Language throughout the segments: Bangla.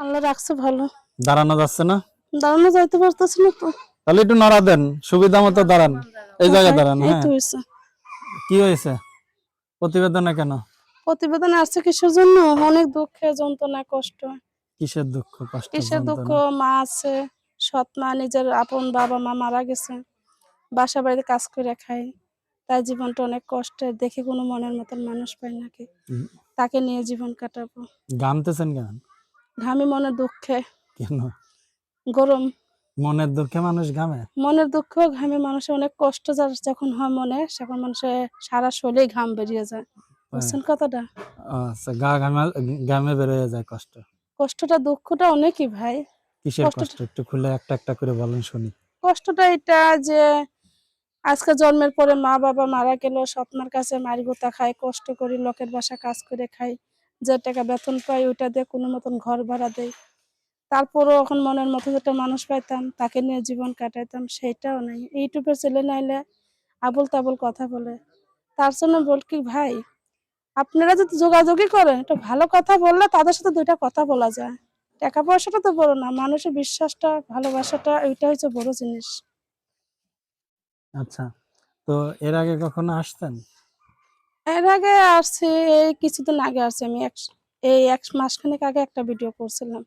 আল্লাহ রাখছে ভালো। দাঁড়ানো যাচ্ছে না? দাঁড়ানো যাইতে পারতেছি না তো। তাহলে একটু নড়া দেন সুবিধা মতো দাঁড়ান। এই জায়গায় দাঁড়ান হ্যাঁ। কি হয়েছে প্রতিবেদনে কেন? প্রতিবেদন আসছে কিসের জন্য? অনেক দুঃখে যন্ত্রণা কষ্ট। কিসের দুঃখ কষ্ট কিসের দুঃখ? মা আছে সৎ মা নিজের আপন বাবা মা মারা গেছে। বাসা বাড়িতে কাজ করে খাই তার জীবনটা অনেক কষ্টের দেখে কোনো মনের মতন মানুষ পায় নাকি তাকে নিয়ে জীবন কাটাবো। গানতেছেন কেন? ঘামি মনে দুঃখে। কেন? গরম। মনের দুঃখে মানুষ ঘামে? মনের দুঃখ ঘামে মানুষের অনেক কষ্ট যার যখন হয় মনে তখন মানুষের সারা শরীরে ঘাম বেরিয়ে যায়। বুঝছেন কথাটা? আচ্ছা গা ঘামে ঘামে বেরোয় যায় কষ্ট? কষ্টটা দুঃখটা অনেকই ভাই। কিসের কষ্ট? একটু খুলে একটা একটা করে বলেন শুনি। কষ্টটা এটা যে আজকে জন্মের পরে মা বাবা মারা গেল সৎমার কাছে মারি গোতা খাই কষ্ট করি লোকের বাসা কাজ করে খাই। যে টাকা বেতন পাই ওইটা দিয়ে কোনো মতন ঘর ভাড়া দেয়। তারপরও এখন মনের মতো যেটা মানুষ পাইতাম, তাকে নিয়ে জীবন কাটাইতাম, সেটাও নাই। ইউটিউবের ছেলে নাইলে আবল তাবল কথা বলে। তার জন্য বল কি, ভাই, আপনারা যদি যোগাযোগই করেন, একটা ভালো কথা বললে তাদের সাথে দুইটা কথা বলা যায়। টাকা পয়সাটা তো বড় না, মানুষের বিশ্বাসটা, ভালোবাসাটা, ওইটা হচ্ছে বড় জিনিস। আচ্ছা তো এর আগে কখনো আসতেন? এর আগে আসছি এই কিছুদিন আগে আসছি আমি এক এই এক মাসখানেক আগে একটা ভিডিও করছিলাম।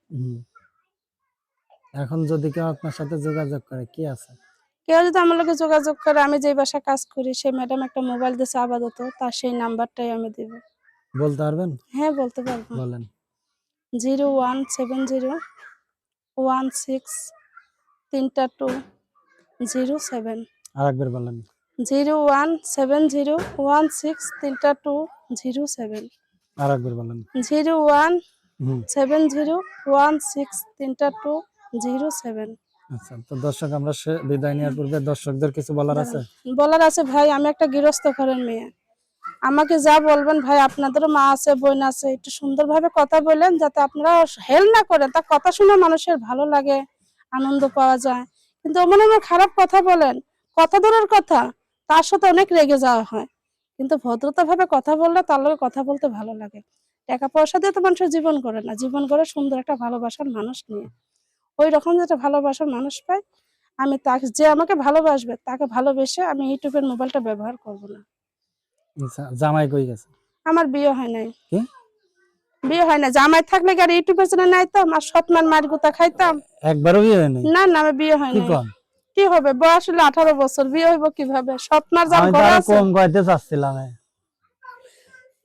এখন যদি কেউ আপনার সাথে যোগাযোগ করে কি আছে? কেউ যদি আমার লোকে যোগাযোগ করে আমি যে বাসা কাজ করি সেই ম্যাডাম একটা মোবাইল দিয়েছে আপাতত তার সেই নাম্বারটাই আমি দিব। বলতে পারবেন? হ্যাঁ বলতে পারব। বলেন। Zero one seven zero one six তিনটা টু জিরো সেভেন। আর একবার বলেন। Zero one seven zero one six তিনটা টু জিরো সেভেন। আর একবার বলেন। Zero one seven zero one six তিনটা টু জিরো সেভেন। আচ্ছা তো দর্শক আমরা বিদায় নেওয়ার পূর্বে দর্শকদের কিছু বলার আছে? বলার আছে ভাই আমি একটা গৃহস্থ ঘরের মেয়ে। আমাকে যা বলবেন ভাই আপনাদেরও মা আছে বোন আছে একটু সুন্দরভাবে কথা বলেন যাতে আপনারা হেল না করেন। তার কথা শুনে মানুষের ভালো লাগে আনন্দ পাওয়া যায়। কিন্তু মনে মনে খারাপ কথা বলেন কথা দূরের কথা। তার সাথে অনেক রেগে যাওয়া হয়। কিন্তু ভদ্রতা ভাবে কথা বললে তার লগে কথা বলতে ভালো লাগে। টাকা পয়সা দিয়ে তো মানুষের জীবন করে না। জীবন করে সুন্দর একটা ভালোবাসার মানুষ নিয়ে। ওই রকম যেটা ভালোবাসার মানুষ পাই আমি তাকে যে আমাকে ভালোবাসবে তাকে ভালোবেসে আমি ইউটিউবের মোবাইলটা ব্যবহার করব না। আচ্ছা, জামাই কই গেছে? আমার বিয়ে হয় নাই। কি? বিয়ে হয় না জামাই থাকলে কি আর ইউটিউবের চ্যানেল নাইতাম আর সৎমান মার গুতা খাইতাম। একবারও বিয়ে হয়নি না না আমার বিয়ে হয় কন? কি হবে? বয়স হলো আঠারো বছর বিয়ে হইব কীভাবে? সৎমার যার ঘরে আছে কম কইতে চাচ্ছিলাম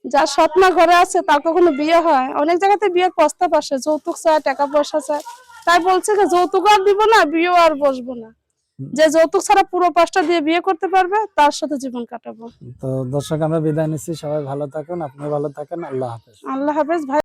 যার সৎমা ঘরে আছে তার কখনো বিয়ে হয়? অনেক জায়গাতে বিয়ের প্রস্তাব আসে যৌতুক চায় টাকা পয়সা চায়। তাই বলছে যে যৌতুক আর দিব না বিয়েও আর বসবো না। যে যৌতুক ছাড়া পুরো পাঁচটা দিয়ে বিয়ে করতে পারবে তার সাথে জীবন কাটাবো। তো দর্শক আমরা বিদায় নিচ্ছি। সবাই ভালো থাকুন আপনি ভালো থাকেন। আল্লাহ হাফেজ। আল্লাহ হাফেজ। ভাই